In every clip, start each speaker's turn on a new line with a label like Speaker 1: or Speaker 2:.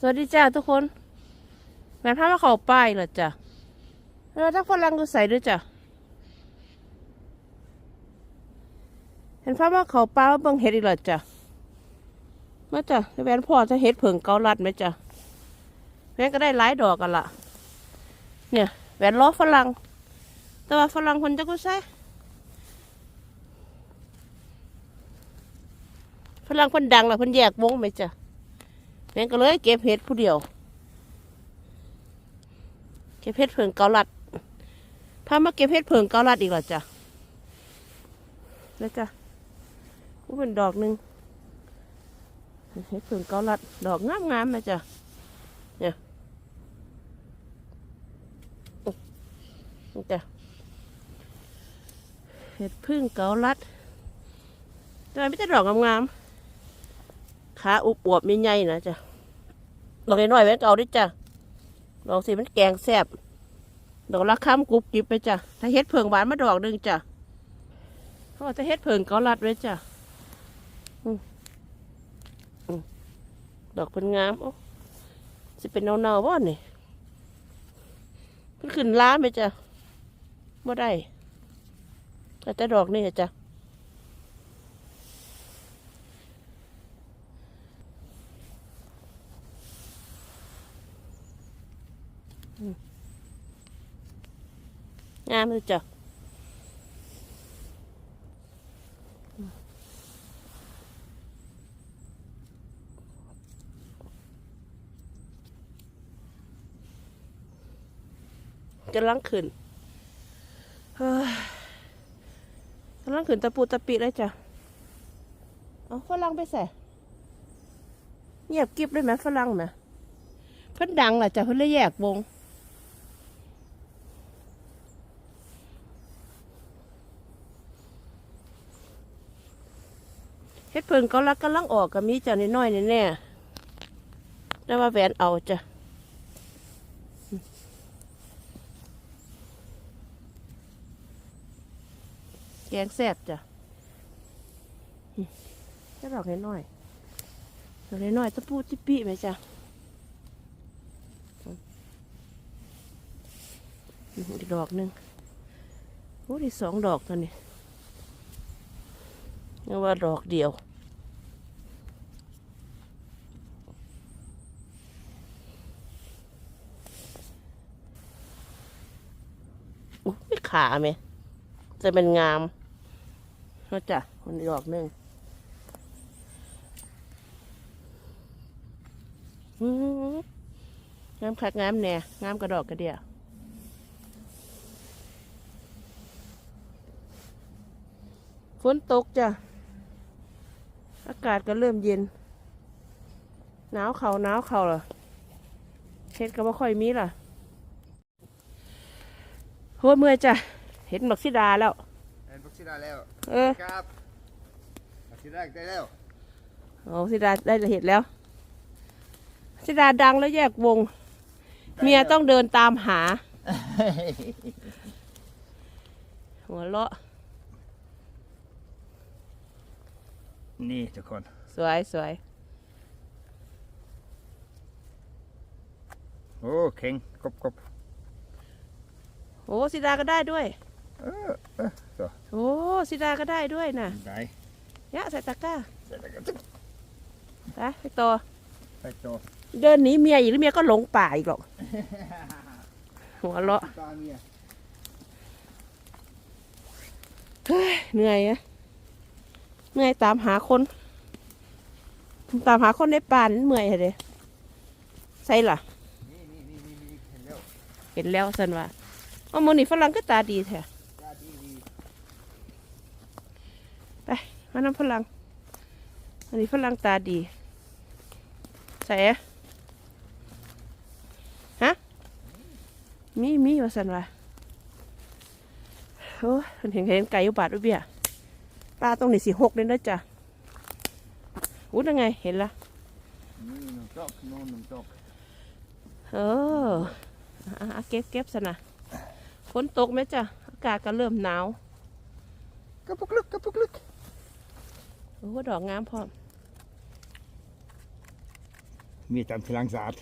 Speaker 1: สวัสดีจ้าทุกคน แม่พามาเขาป้ายเหรอจ้ะแล้วถ้าฝรั่งก็ใส่ด้วยจ้ะเห็นพามาเขาป้าว่าเบิ่งเห็ดอีกเหรอจ้ะมาจ้ะแม่นพ่อจะเห็ดเผิงเกาลัดไหมจ้ะแม่ก็ได้หลายดอกกันละเนี่ยแหวนล้อฝรั่ง แต่ว่าฝรั่งคนจะก็ใส่ฝรั่งคนดังละคนแยกวงไหมจ้ะ แม่ก็เลยเก็บเห็ดผู้เดียว เก็บเห็ดเผิงเกาลัดพามาเก็บเห็ดเผิงเกาลัดอีกเหรอจ๊ะแล้วจ้ะก็เป็นดอกหนึ่งเห็ดเผิงเกาลัด ดอกงามงามๆนะจ๊ะเนี่ยจ้ะเห็ดพึ่งเกาลัดแต่มันไม่ใช่ดอกงามๆขาอุบอวบๆใหญ่นะจ๊ะ ดอกน้อยไว้เก่าด้วยจ้ะดอกสีมันแกงแซ่บดอกละค้ำกรุบกริบไปจ้ะถ้าเฮ็ดเผิงหวานมาดอกหนึ่งจ้ะเขาบอกถ้าเฮ็ดเผิงเกาลัดไว้จ้ะดอกเป็นงามโอ้สิเป็นเนาๆบ่นี่มันขึ้นล้าไหมจ้ะบ่ได้แต่แต่ดอกนี่จ้ะ งามเลยจ้ะกำลังขึ้นเฮ้ยกำลังขึ้นตะปูตะปิเลยจ้ะเอาฝรั่งไปใส่เงียบกิบเลยไหมฝรั่งไหมเพิ่นดังแหละจ้ะเพิ่นเลยแยกวง เพิ่งก็รักกำลังออกกับมีจ้ะน้อยๆแน่ๆแต่ว่าแหวนเอาจ้ะแกงแซ่บจ้ะแค่ดอกน้อยๆดอกน้อยๆตะปูจิปปี้ไหมจ้ะอีกดอกหนึ่งโอ้ดีสองดอกตัวนี้นี่ว่าดอกเดียว อุ๊ยไม่ ขาไหม จะเป็นงามนะจ๊ะคนดอกหนึ่งอื้อหืองามคักงามแน่งามกระดอกกระเดียฝนตกจ้ะ อากาศก็เริ่มเย็น หนาวเขาหนาวเขาเหรอเห็ดก็ไม่ค่อยมีล่ะ โหเมื่อยจ้ะ เห็นบักซิดาแล้ว
Speaker 2: เห็นพักชิดาแล้ว
Speaker 1: เออ
Speaker 2: ครับพักชิดาได้แล้ว
Speaker 1: โอ้ซิดาได้เห็ดแล้วซิดาดังแล้วแยกวง เมียต้องเดินตามหา หัวเราะ
Speaker 2: นี่ทุกคน
Speaker 1: สวยสวย
Speaker 2: โอ้เข่งกบกบ
Speaker 1: โอ้ซิดาก็ได้ด้วย
Speaker 2: เออเออตัว
Speaker 1: โอ้ซิดาก็ได้ด้วยน่ะ
Speaker 2: ไหน
Speaker 1: ยะใส่ตะกร้า
Speaker 2: เสร็จแล้วก็จุ๊บ
Speaker 1: ไปไปต่อ
Speaker 2: ไปโจ
Speaker 1: เดินหนีเมียอีกหรือเมียก็หลงป่าอีกหรอก หัวเราะ
Speaker 2: ตาเมีย
Speaker 1: เหนื่อยอะเหนื่อยตามหาคน ตามหาคนในป่านี่เมื่อยอะเด้ใส่ล่ะ
Speaker 2: นี่นี่นี่นี่นี่เห็นแล้ว
Speaker 1: เห็นแล้วสันว่า เอามือนี่ฝรั่งก็ตาดีแท้
Speaker 2: ตาดีดี
Speaker 1: มาน้ำฝรั่งอันนี้ฝรั่งตาดีใส่อะฮะมีมีว่าสันว่าโอ้ยเห็นเห็นไก่อยู่บาดอุยเบียปลาตรงนี้สีหกเลยนะจ๊ะอู้ยังไงเห็นละ
Speaker 2: นี่หนึ่งจอกโน่นหนึ่งจอก
Speaker 1: เอออะอะเก็บเก็บสนะ ฝนตกไหมจ้ะอากาศก็เริ่มหนาว
Speaker 2: กระปุกลึกกระปุกลึก
Speaker 1: โอ้โหดอกงามพร้อม
Speaker 2: มีตามพลังศาสตร์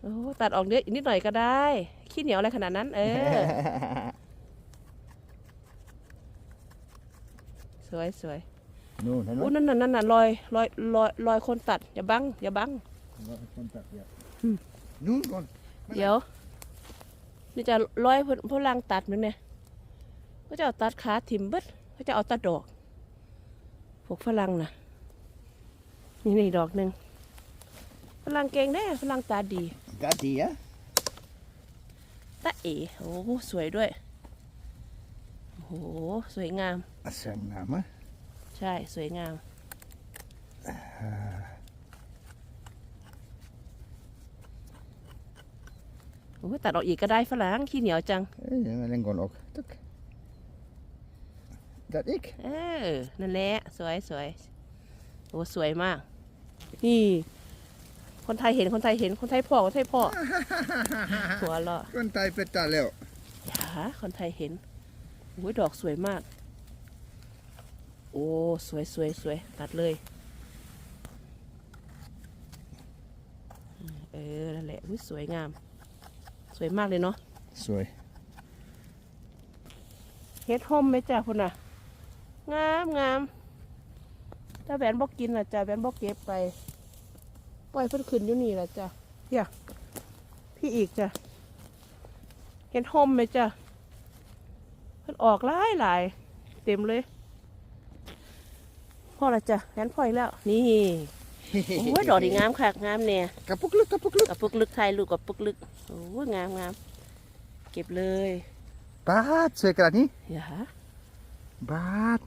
Speaker 1: โอ้ตัดออกเยอะอีกนิดหน่อยก็ได้ ขี้เหนียวอะไรขนาดนั้น เออ สวยสวย
Speaker 2: นู่นเห็นไหม
Speaker 1: อู้นั่นน่ะนั่นน่ะรอยรอยรอยรอยคนตัด อย่าบัง อย่าบัง
Speaker 2: คนตัดเยอะ
Speaker 1: อืม
Speaker 2: นู่นก่อน
Speaker 1: เดี๋ยว นี่จะร้อยเพิ่นพลังตัดมันเนี่ยเขาจะเอาตัดขาถิ่มเบิดเขาจะเอาตัดดอกพวกฝรั่งน่ะนี่นี่ดอกหนึ่งฝรั่งเก่งแน่ฝรั่งตาดี
Speaker 2: กาดีอะ
Speaker 1: ตาเอ๋โอ้โหสวยด้วยโอ้โหสวยงาม
Speaker 2: เสียงน้ำอะ
Speaker 1: ใช่สวยงาม โอ้ยตัดออกอีกก็ได้ฝรั่งขี้เหนียวจัง
Speaker 2: เอ้ยนั่นเล่นก่อนออกตึกดัดอีก
Speaker 1: เออนั่นแหละสวยสวยโอ้สวยมาก นี่ คนไทยเห็นคนไทยเห็นคนไทยพ่อคนไทยพ่อหัวเราะ
Speaker 2: คนไทยเป็นตาแล้ว
Speaker 1: อย่าคนไทยเห็นโอ้ยดอกสวยมาก โอ้สวยสวยสวยตัดเลยอืมเออนั่นแหละอุ๊ยสวยงามส วยมากเลยเนาะ
Speaker 2: สวย
Speaker 1: เฮ็ดห่มไหมจ้ะคุณน่ะ งามงามถ้าแหวนบอกกินล่ะจ้ะแหวนบอกเก็บไปปล่อยเพิ่นขึ้นอยู่นี่ล่ะจ้ะเฮียพี่อีกจ้ะเฮ็ดห่มไหมจ้ะเพิ่นออกหลายหลายเต็มเลย พ่อละจ้ะแหวนพ่ออีกแล้วนี่ โอ้ยดอกดีงามค่ะงามเนี่ย
Speaker 2: กระปุกลึกกระปุกลึก
Speaker 1: กับปุกลึกไทยลูกกับปุกลึกโอ้ยงามงามเก็บเลย
Speaker 2: บาทสวยขนาดนี้
Speaker 1: อย่า
Speaker 2: บาท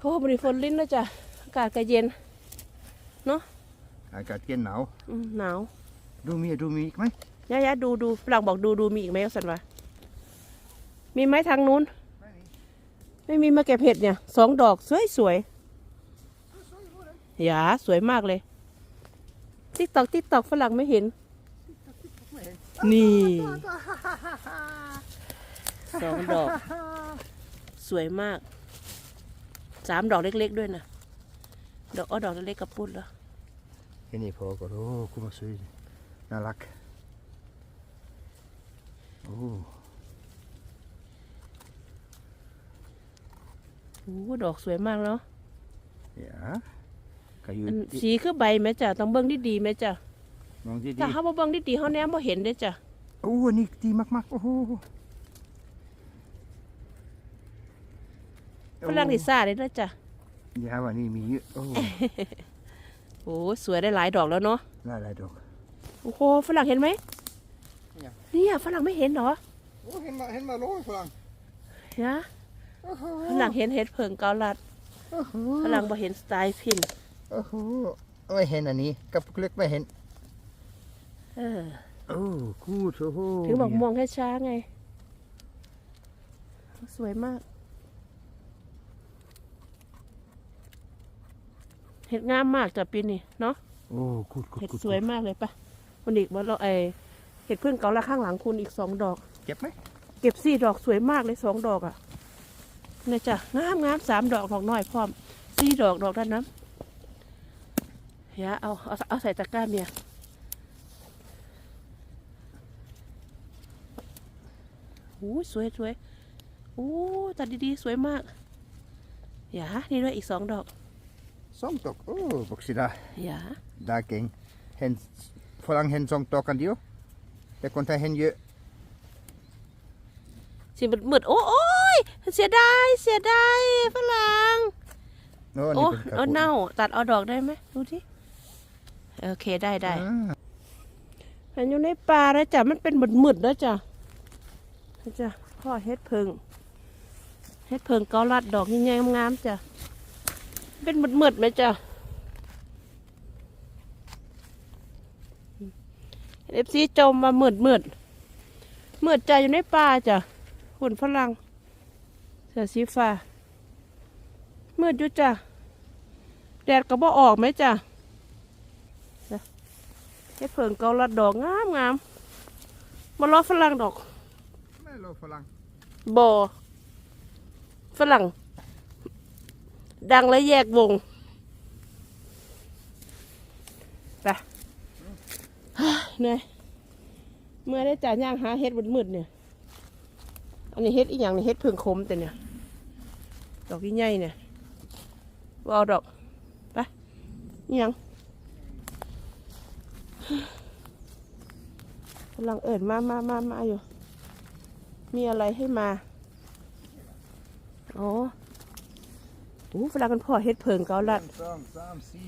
Speaker 1: โอ้บริฝนลิ้นแล้วจ้ะอากาศก็เย็น
Speaker 2: อากาศเย็นหนาว
Speaker 1: อืมหนาว
Speaker 2: ดูมีดูมีอีกไหม
Speaker 1: ยะยะดูดูฝรั่งบอกดูดูมีอีกไหมสันวะมีไหมทางนู้น ไม่มีมาเก็บเห็ดเนี่ยสองดอกสวยสวย อย่าสวยมากเลยติ๊กตอกติ๊กตอกฝรั่งไม่เห็น นี่สองดอก สวยมากสามดอกเล็ก ๆ ด้วยนะดอกอ้อดอกเล็กๆกระปุ้นแล้ว
Speaker 2: แค่นี้พอก็โอ้คุณมาสวยน่ารักโอ้
Speaker 1: โอ้ดอกสวยมากเนาะ
Speaker 2: ยา ก็อยู่
Speaker 1: อัน
Speaker 2: ที่
Speaker 1: สีคือใบไหมจ้ะต้องเบิ้งดีๆไหมจ้ะ
Speaker 2: มองที่ดี
Speaker 1: ถ้าเขาบ่เบิ้งดีๆเขาแนมบ่เห็นเด้อจ้ะ
Speaker 2: โอ้อันนี่ดีมากๆโอ้โห
Speaker 1: ฝรั่งดิซ่าเลยนะจ้ะ
Speaker 2: ยาวันนี้มีเยอะโอ้
Speaker 1: โอ้สวยได้หลายดอกแล้วเนาะ
Speaker 2: น่าหลายดอก
Speaker 1: โอ้โหฝรั่งเห็นไหม
Speaker 2: เนี่ย
Speaker 1: เนี่ยฝรั่งไม่เห็นเหรอ
Speaker 2: โอ้เห็นมาเห็นมาโล้ฝรั่ง
Speaker 1: นะ
Speaker 2: โอ้โห
Speaker 1: ฝรั่งเห็นเห็ดเผิงเกาลัด
Speaker 2: โอ้โห
Speaker 1: ฝรั่งบ่เห็นสไตล์พิน
Speaker 2: โอ้โหไม่เห็นอันนี้กับเล็กไม่เห็น
Speaker 1: เออ
Speaker 2: โอ้กูดโอ้โห
Speaker 1: ถึงบอกมองแค่ช้าไง สวยมาก เห็ดงามมากจ้ะปีนี้เนาะ
Speaker 2: โอ้กูดกูด
Speaker 1: เห็ด
Speaker 2: กูด
Speaker 1: สวยมากเลยปะวันอีกวันเราไอเห็ดพึ่งเกาละข้างหลังคุณอีกสองดอก
Speaker 2: เจ็บไหม
Speaker 1: เก็บสี่ดอกสวยมากเลยสองดอกอะเนี่ยจ้ะงามงามสามดอกดอกน้อยพร้อมสี่ดอกดอกด้านน้ำ เฮียเอาเอาเอาใส่ตะกร้าเมียโอ้ยสวยสวยโอ้ตัดดีๆ สวยมากอย่านี่ด้วยอีกสองดอก
Speaker 2: สองตอกโอ้บอกสิดา
Speaker 1: อย่า
Speaker 2: ดาเก่งเห็นฝรั่งเห็นสองตอกกันเดียวแต่คนไทยเห็นเยอะ
Speaker 1: สิมืดมืดๆโอ้โอ้ยเสียดายเสียดายฝรั่ง
Speaker 2: โอ้อัน
Speaker 1: โอ้
Speaker 2: นี้เป็นกระ
Speaker 1: เอา
Speaker 2: ปุก
Speaker 1: เน่าตัดเอาดอกได้ไหมดูที่ โอเคได้ได้
Speaker 2: อ่า
Speaker 1: เห็นอยู่ในป่าแล้วจ้ะมันเป็นหมืดๆแล้วจ้ะนี่จ้ะพ่อเฮ็ดเพิงเฮ็ดเพิงเกาลัดดอกใหญ่ๆงามๆจ้ะเป็นหมืดๆไหมจ้ะเอฟซีจมมาหมืดๆมืดใจอยู่ในป่าจ้ะหุ่นฝรั่งเสื้อสีฟ้ามืดอยู่จ้ะแดดก็บ่ออกไหมจ้ะ เฮ็ดเผิงเกาลัดดอกงามงามมาล้อฝรั่งดอก
Speaker 2: ไม่รอฝรั่ง
Speaker 1: บอฝรั่ง ดังและแยกวงเหนื่อยเมื่อได้จ่ายย่างหาเฮ็ดมืดๆเนี่ย อันนี้เฮ็ดอีกอย่างนี่เฮ็ดเพิ่งคมแต่เนี่ย ดอกที่ใหญ่เนี่ยว่าเอาดอกไปอีหยัง กำลังเอิดมามามามาอยู่ มีอะไรให้มา อ๋อโอ้ฝรั่งกันพ่อเฮ็ดเพิงเกาลัด
Speaker 2: สองสามสี่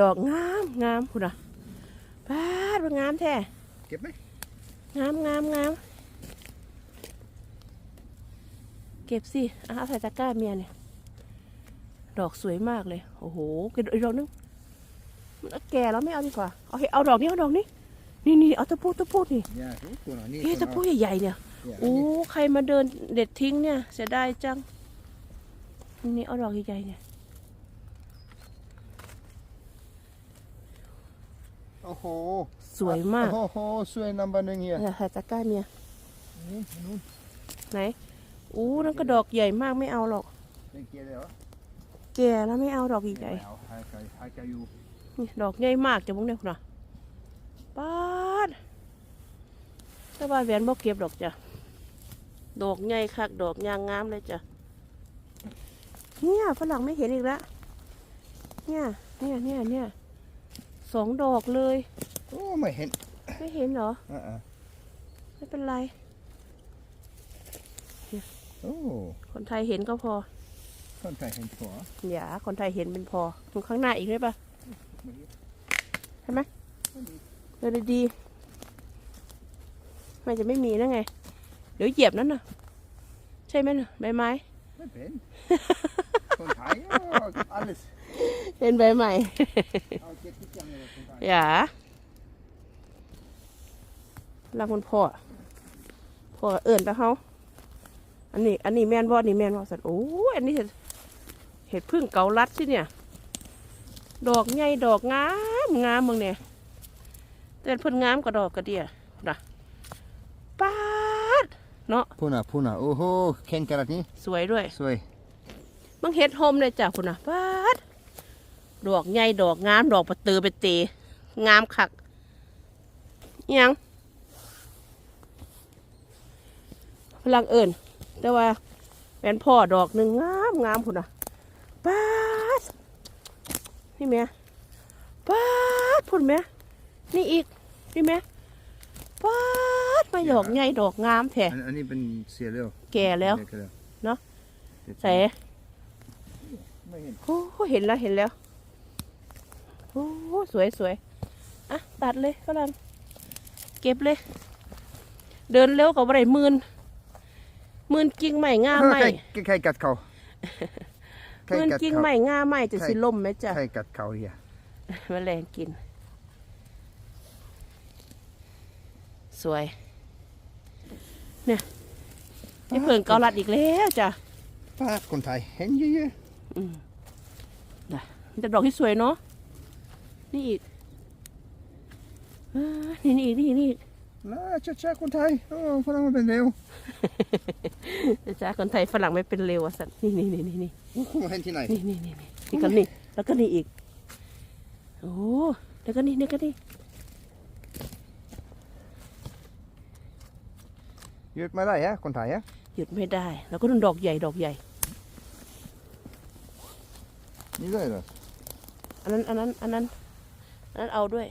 Speaker 1: ดอกงามงามคุณอะปาดว่างามแท้
Speaker 2: เก็บไหม
Speaker 1: งามงามงาม เก็บสิอะเอาใส่ตะกร้าเมียเนี่ย ดอกสวยมากเลย โอ้โห เก็บอีกดอกนึงมัน แก่แล้วไม่เอาดีกว่าเอาให้เอาดอกนี้เอาดอกนี้นี่นี่เอาตะปูตะปูนี่
Speaker 2: เนี่ยทุกคนนี่
Speaker 1: เฮ้ยตะปูใหญ่ๆเนี่ย
Speaker 2: เนี่ย
Speaker 1: โอ้ใครมาเดินเด็ดทิ้งเนี่ยเสียดายจังนี่เอาดอกใหญ่ๆเนี่ย
Speaker 2: โอ้โห
Speaker 1: สวยมาก
Speaker 2: โอ้โหสวยนัมเบอร์หนึ่งเฮีย
Speaker 1: เอาใส่ตะกร้าเมีย
Speaker 2: นี่นู่น
Speaker 1: ไหนอู้นั่นก็ดอกใหญ่มากไม่เอาหรอก
Speaker 2: เป็นเกียร์เลยเหรอ
Speaker 1: แก่แล้วไม่เอาดอกใหญ่
Speaker 2: เอาให้ใครให้ใครอยู่
Speaker 1: ๆนี่ดอกใหญ่มากจะมุ้งได้คุณน่ะป้าดถ้าว่าแหวนบ่เก็บดอกจ้ะ ดอกใหญ่คักดอกยางงามเลยจ้ะ เนี่ยฝรั่งไม่เห็นอีกแล้วเนี่ยเนี่ยเนี่ยเนี่ยสองดอกเลย
Speaker 2: โอ้ไม่เห็น
Speaker 1: ไม่เห็นเหรอ
Speaker 2: อ่า
Speaker 1: ไม่เป็นไร
Speaker 2: ๆโอ้
Speaker 1: คนไทยเห็นก็พอ
Speaker 2: คนไทยเห็นหัว
Speaker 1: อย่าคนไทยเห็นเป็นพอดูข้างหน้าอีกได้ปะ ใช่ไหมเดินดีๆมันจะไม่มีนะไง เดี๋ยวเหยียบนั่นน่ะ ใช่ไหมน่ะใบไม้
Speaker 2: ไม่เป็นคนไทยโอ้ alles
Speaker 1: เป็นใบใหม่
Speaker 2: เอาเก็บทุกอย่างเลยคนไทย
Speaker 1: อย่ารักมันพ่อ พ่อเอิ่นตะเขาอันนี้ อันนี้แมนบอนี่แมนบอสัตว์โอ้ยอันนี้เห็ดเห็ดพึ่งเกาลัดสิเนี่ย ดอกใหญ่ดอกงามงามมึงเนี่ยแต่เพิ่นงามกว่าดอกกระเดียนะปาดเนาะ
Speaker 2: พูน่ะพูน่ะโอ้โหเข็นขนาดนี้
Speaker 1: สวยด้วย
Speaker 2: สวย
Speaker 1: มึงเห็ดโฮมเลยจ้ะคุณนะปาดดอกใหญ่ดอกงามดอกประตือไปเตงามคักอิหยังพลังเอิญแต่ว่าเป็นพ่อดอกหนึ่งงามงามคุณนะปาด นี่แม่ปาดพุ่นแม่นี่อีกนี่แม่ปาดมาดอกใหญ่ดอกงามแท้
Speaker 2: อันอันนี้เป็นเสียเร็ว
Speaker 1: แก่แล้ว
Speaker 2: เร็ว
Speaker 1: เนอะ
Speaker 2: เด็ด
Speaker 1: ใส่
Speaker 2: ไม่เห็น
Speaker 1: โอ้เห็นแล้วเห็นแล้วโอ้สวยสวยอะตัดเลยฝรั่งเก็บเลย เดินเร็วกับอะไรมื่นมื่นกิ่งใหม่ง่าใหม่
Speaker 2: ใครใครกัดเขา ใคร
Speaker 1: มื่น
Speaker 2: กัด
Speaker 1: กิ่ง
Speaker 2: เขา
Speaker 1: ใหม่ง่าใหม่จะ
Speaker 2: ใคร
Speaker 1: สิล่มไหมจ๊ะ
Speaker 2: ใครกัดเขาเฮีย
Speaker 1: แมลงกิน สวย เนี่ยนี่เพิ่งเกาลัดอีกแล้วจ้ะ
Speaker 2: ป้าคนไทยเห็นเยอะ
Speaker 1: อืมน่ะมันจะดอกที่สวยเนาะนี่อีกอ่านี่นี่อีกนี่อีกนี่อีก
Speaker 2: ๆแล้วช้าๆคนไทยโอ้ฝรั่งมันเป็นเร็ว
Speaker 1: เดี๋ยวจ้าคนไทยฝรั่งไม่เป็นเร็วอะสัตว์นี่นี่นี่นี่นี่
Speaker 2: โอ้โหเห็นที่ไหน
Speaker 1: นี่นี่นี่นี่นี่ก็นี่แล้วก็นี่อีกโอ้แล้วก็นี่นี่ก็นี่
Speaker 2: หยุดไม่ได้ฮะคนไทยฮะ
Speaker 1: หยุดไม่ได้ แล้วก็นุ่นดอกใหญ่ดอกใหญ่
Speaker 2: นี่เลยเหรอ
Speaker 1: อันนั้นอันนั้นอันนั้นอันนั้นเอาด้วย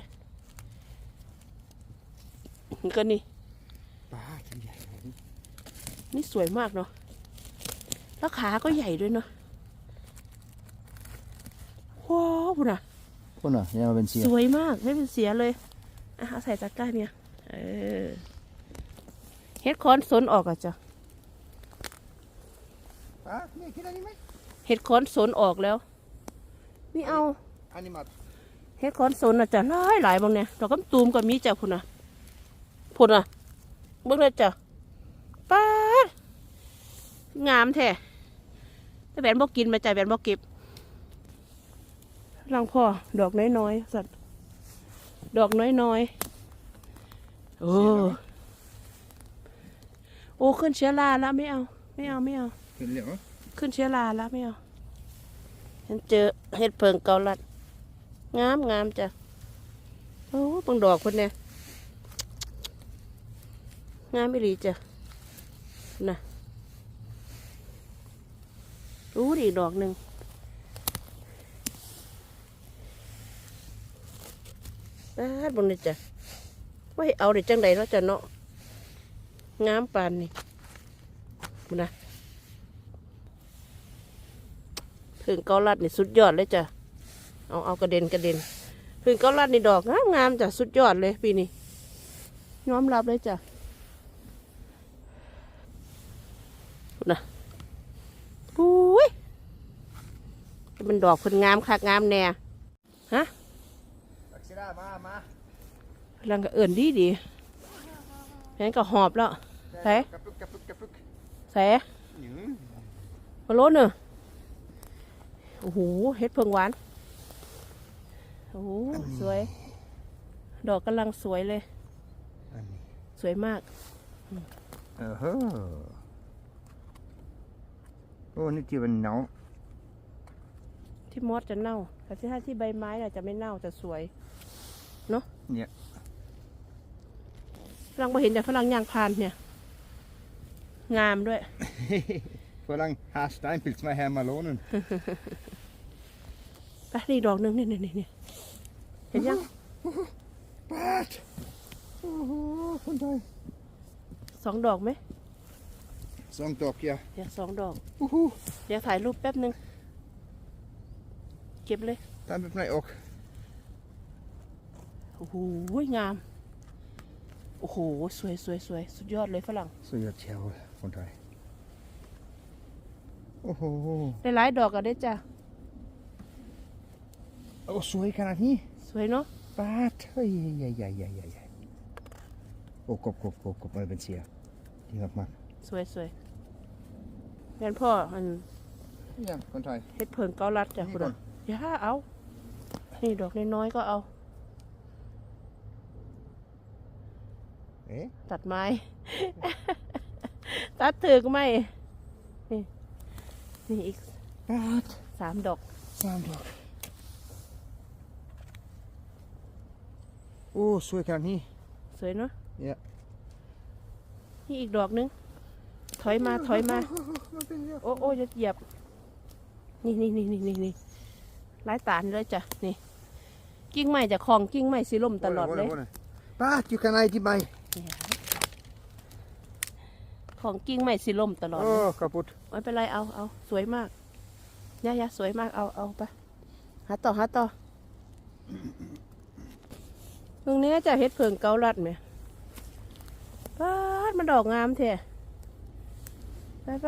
Speaker 1: นี่ก็นี่
Speaker 2: ป้าที่ใหญ่เลย
Speaker 1: นี่สวยมากเนาะแล้วขาก็ใหญ่ด้วยเนาะว้าวพุ่นอะ
Speaker 2: คนอะยังเป็นเสีย
Speaker 1: สวยมากไม่เป็นเสียเลยอะเอาใส่ตะกร้าเนี่ยเออเฮ็ดคอนสนออกอะจ้ะ
Speaker 2: ป้านี่กินอันนี้ไหม
Speaker 1: เฮ็ดคอนสนออกแล้วไม่เอา
Speaker 2: อันนี้มา
Speaker 1: เฮ็ดคอนสนอะจ้ะหลายหลายบางเนี่ยดอกกำตูมก็มีจ้ะพุ่นอะ พุ่นอะเบิ่งเลยจ้ะป้าดงามแท้แต่แบนบ่กินมาจ้ะแบนบ่เก็บลังพ่อ ดอกน้อยๆสัตว์ดอกน้อยๆโอ้โอ้ขึ้นเชื้อราแล้วไม่เอา ไม่เอาไม่เอา
Speaker 2: เป็นเหลว
Speaker 1: ขึ้นเชื้อราแล้วไม่เอาฉันเจอเห็ดเพิงเกาลัด งามงามจ้ะโอ้เปังดอกคนเนี่ย งามไม่หลีจ้ะนะรู้ดีดอกหนึ่งปาดบนนี่จ้ะว่าให้เอาได้จังใดเนาะจ้ะเนาะงามปานนี่บุนะถึงเกาลัดนี่สุดยอดเลยจ้ะ เอาเอากระเด็นกระเด็นถึงเกาลัดนี่ดอกงามงามจ้ะสุดยอดเลยปีนี้ยอมรับเลยจ้ะ นะปุ้ยมันดอกเพิ่นงามคักงามแน่
Speaker 2: ตักซิดามามา
Speaker 1: พลังก็เอิ่นดีดีแค่นก็หอบแล้วไหน
Speaker 2: กระปุกกระปุกกระปุก
Speaker 1: แส
Speaker 2: หนึ่ง
Speaker 1: มาโลดเนอะโอ้โหเฮ็ดเพิงหวานโอ้โหสวย ดอกกำลังสวยเลย
Speaker 2: อันนี้
Speaker 1: สวยมาก
Speaker 2: เออเฮ้อ โอ้นี่ที่มันหนาว
Speaker 1: ที่มอสจะเน่า แต่ที่ถ้าที่ใบไม้น่ะจะไม่เน่าจะสวย
Speaker 2: เนี่ย
Speaker 1: ฝรั่งมาเห็นแต่ฝรั่งย่างพานเนี่ย งามด้วย
Speaker 2: Förlang här steinpils med hemma lånen.
Speaker 1: ไปนี่ดอกหนึ่งนี่นี่นี่นี่เห็นยัง
Speaker 2: Bart! Åh, från dig.
Speaker 1: สองดอกไหม
Speaker 2: Sånt dock ja.
Speaker 1: เดี๋ยวสองดอก
Speaker 2: Woho!
Speaker 1: เดี๋ยวถ่ายรูปแป๊บหนึ่งเก็บเลย
Speaker 2: Den med mig och.
Speaker 1: โอ้โหงาม โอ้โห สวยสวยสวยสุดยอดเลยฝรั่ง
Speaker 2: Så gör jag från dig. Åh,
Speaker 1: ได้หลายดอกกันได้จ้ะ
Speaker 2: åh, så kan han hi.
Speaker 1: สวยเนาะ
Speaker 2: Bart! Oj, oj, oj, oj, oj, oj. Åh, kopp, kopp, kopp, kopp, med bensin. Det är man.
Speaker 1: สวยสวย งั้นพ่อมัน
Speaker 2: Ja, från dig.
Speaker 1: เฮ็ดเพิงเกาลัดจ้ะคุณอะอย่าเอา นี่ดอกน้อยๆก็เอา
Speaker 2: Eh?
Speaker 1: ตัดไม้ ตัดถือกไหมนี่นี่อีก
Speaker 2: Bart!
Speaker 1: สามดอก
Speaker 2: Sam dock. Åh, så kan han hi.
Speaker 1: สวยเนาะ
Speaker 2: Ja.
Speaker 1: นี่อีกดอกหนึง ถอยมาถอยมา โอ้โอ้จะเหยียบ นี่นี่นี่นี่นี่นี่ไล่ตาลเลยจ้ะนี่ กิ่งไม้จะคลองกิ่งไม้สิล่มตลอดเลย
Speaker 2: Bart, du kan ej till mig.
Speaker 1: ของกิ่งไม้สิล่มตลอดเลย
Speaker 2: Åh, kaputt.
Speaker 1: ไม่เป็นไรเอาเอาสวยมากย่าย่าสวยมากเอาเอาไปหาต่อหาต่อตรงนี้จะเฮ็ดเพิงเกาลัดไหมป้าดมันดอกงามแท้ ไปไป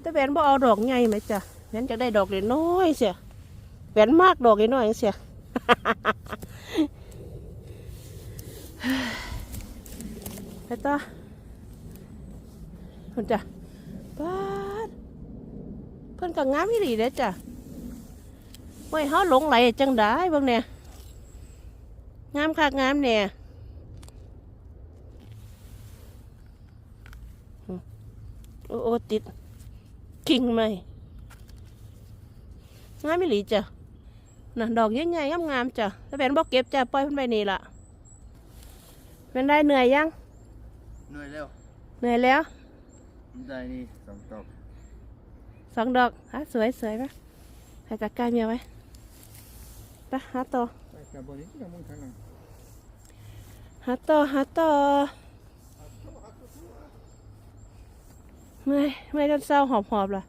Speaker 1: แต่แหวนบ่เอาดอกใหญ่ไหมจ้ะแหวนจะได้ดอกเล็กน้อยเสียแหวนมากดอกเล็กน้อยเสียไปต่อคุณจ้ะป้าเพิ่อนก็งามอีหลีเด้อจ้ะไว้ยเฮาหลงไหลจังได้บิ่งเนี่ยงามคักงามแน่อืม โอ้โอ้ติดกิ่งไหมงามอีหลีจ้ะน่ะดอกใหญ่ๆงามๆจ้ะถ้าเป็นบ่เก็บจ้ะปล่อยเพิ่นไปนี่ล่ะเป็นได้เหนื่อยยัง
Speaker 2: Nu är det
Speaker 1: เหนื่อยแล้ว
Speaker 2: Där ni som dock.
Speaker 1: สองดอกฮะสวยสวยปะใส่ตะกร้าเมียไว้ไปหาต่อ
Speaker 2: Jag borde inte gammal kan han.
Speaker 1: หาต่อหาต่อ ไม่ไม่ต้องเศร้าหอบหอบล่ะ